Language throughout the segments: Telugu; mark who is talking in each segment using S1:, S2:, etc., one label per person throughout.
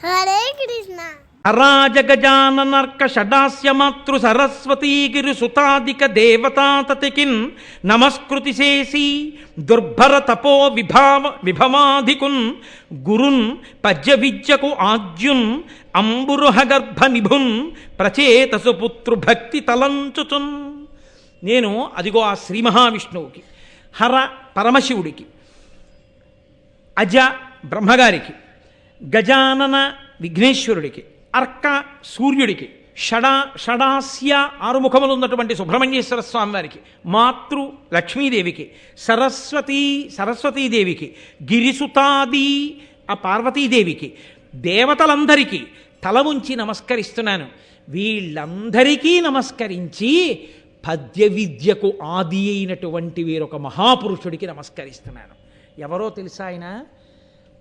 S1: హరే కృష్ణ.
S2: అరాజగజాననర్క షడాస్య మాతృ సరస్వతీగిరి సుతాదిక దేవతాతతికిన్ నమస్కృతి చేసి దుర్భర తపో విభావ విభవాధికున్ గురున్ పద్య విద్యకు ఆజ్యున్ అంబురుహగర్భ నిభున్ ప్రచేతసు పుత్రు భక్తి తలంచుచున్ నేను అదిగో ఆ శ్రీ మహావిష్ణువుకి హర పరమశివుడికి అజ బ్రహ్మగారికి గజానన విఘ్నేశ్వరుడికి అర్క సూర్యుడికి షడా షడాస్య ఆరుముఖములు ఉన్నటువంటి సుబ్రహ్మణ్యేశ్వర స్వామి వారికి మాతృ లక్ష్మీదేవికి సరస్వతీ సరస్వతీదేవికి గిరిసుతాది ఆ పార్వతీదేవికి దేవతలందరికీ తల ఉంచి నమస్కరిస్తున్నాను. వీళ్ళందరికీ నమస్కరించి పద్య విద్యకు ఆది అయినటువంటి వీరొక మహాపురుషుడికి నమస్కరిస్తున్నాను. ఎవరో తెలుసా ఆయన?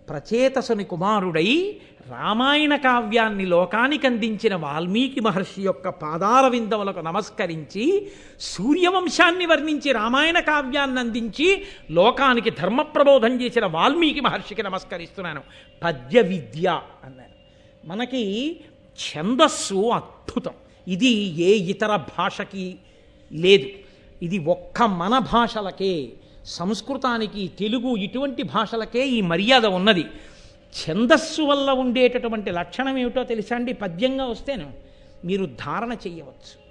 S2: ప్రచేతసుని కుమారుడై రామాయణ కావ్యాన్ని లోకానికి అందించిన వాల్మీకి మహర్షి యొక్క పాదార విందములకు నమస్కరించి సూర్యవంశాన్ని వర్ణించి రామాయణ కావ్యాన్ని అందించి లోకానికి ధర్మ ప్రబోధం చేసిన వాల్మీకి మహర్షికి నమస్కరిస్తున్నాను. పద్య విద్య అన్నాను మనకి ఛందస్సు అద్భుతం. ఇది ఏ ఇతర భాషకి లేదు. ఇది ఒక్క మన భాషలకే సంస్కృతానికి తెలుగు ఇటువంటి భాషలకే ఈ మర్యాద ఉన్నది. ఛందస్సు వల్ల ఉండేటటువంటి లక్షణం ఏమిటో తెలుసా అండి? పద్యంగా వస్తేను మీరు ధారణ చేయవచ్చు.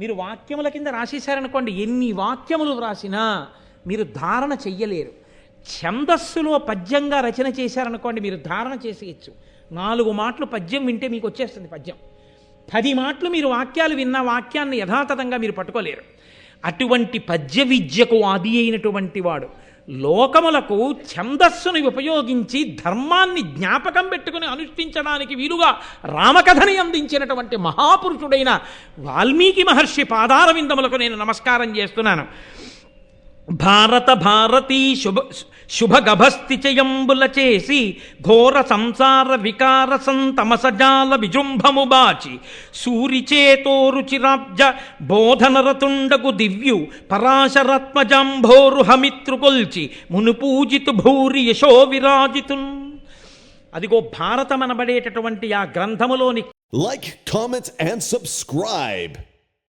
S2: మీరు వాక్యముల కింద రాసేశారనుకోండి ఎన్ని వాక్యములు వ్రాసినా మీరు ధారణ చెయ్యలేరు. ఛందస్సులో పద్యంగా రచన చేశారనుకోండి మీరు ధారణ చేసేయచ్చు. నాలుగు మాటలు పద్యం వింటే మీకు వచ్చేస్తుంది పద్యం. పది మాటలు మీరు వాక్యాలు విన్న వాక్యాన్ని యథాతథంగా మీరు పట్టుకోలేరు. అటువంటి పద్య విద్యకు ఆది అయినటువంటి వాడు. లోకములకు ఛందస్సును ఉపయోగించి ధర్మాన్ని జ్ఞాపకం పెట్టుకుని అనుష్ఠించడానికి వీలుగా రామకథని అందించినటువంటి మహాపురుషుడైన వాల్మీకి మహర్షి పాదార విందములకు నేను నమస్కారం చేస్తున్నాను. భారత భారతీ శుభ శుభగభస్థిచయంబుల చేసి ఘోర సంసార వికార సంతమసజాల విజృంభము బాచి సూరిచేతోరుచిరాబ్జ బోధనరతుండగు దివ్యు పరాశరత్మజంభోరు హమిత్రుకొల్చి మునుపూజితు భూరి యశో విరాజితున్ అదిగో భారతమనబడేటటువంటి ఆ గ్రంథములోని
S3: లైక్ కామెంట్స్ అండ్ సబ్స్క్రైబ్